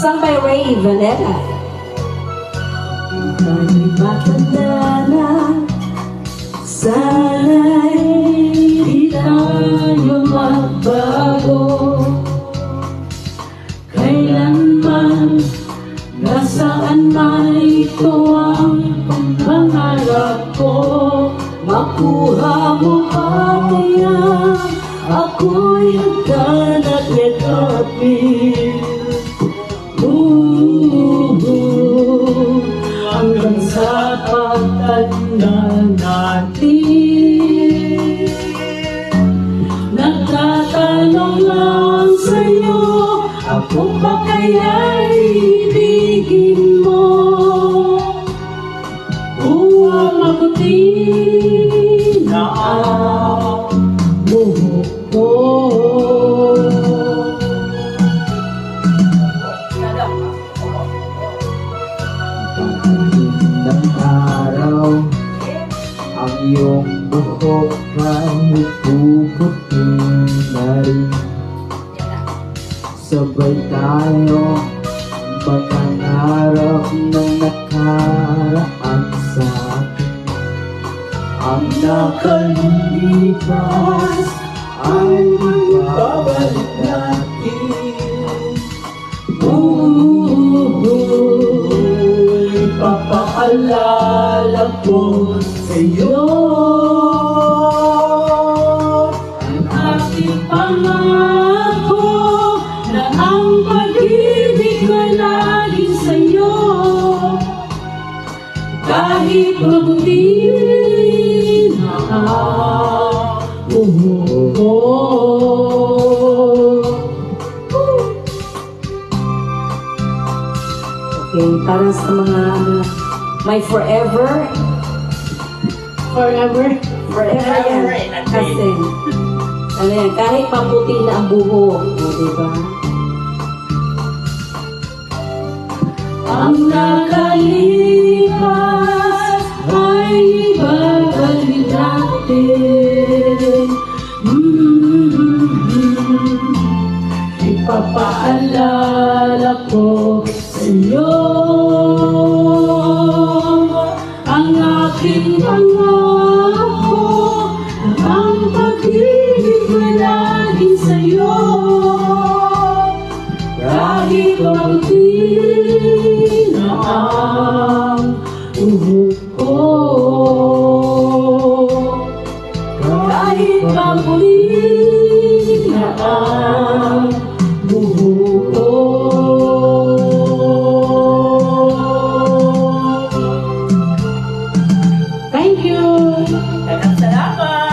Sung by Ray Vanetta. Kahit matanda na Sana'y di tayo magbago. Kailanman Nasaan man ito ang pangarap ko? Makuha mo pa kaya? Ako'y hagdan at yakapin pagtanda natin Nagtatanong lang sa'yo Ako ba kaya'y ibigin mo? O ang mabuti na ang iyong buhok ay puputi na rin. Sabay tayo Makangarap ng nakaraan sa atin Ang nakalipas ay magbabalik natin papaalala ko sa'yo. Ang aking pangako na ang pag-ibig ko laging sa'yo. Kahit mabuti na ang buhok ko Okay, para sa mga ano, my forever, Forever. Forever. Yan. Kasi, ano yan, kahit maputi na ang buhok, o, diba? Ang nakalipas ay ibabalik natin. Mm Ipapaalala ko akin pangako ang pag-ibig ko lagi sa'yo kahit mabuti na ang uhod ko kahit mabuti na ang Thank you! Salamat!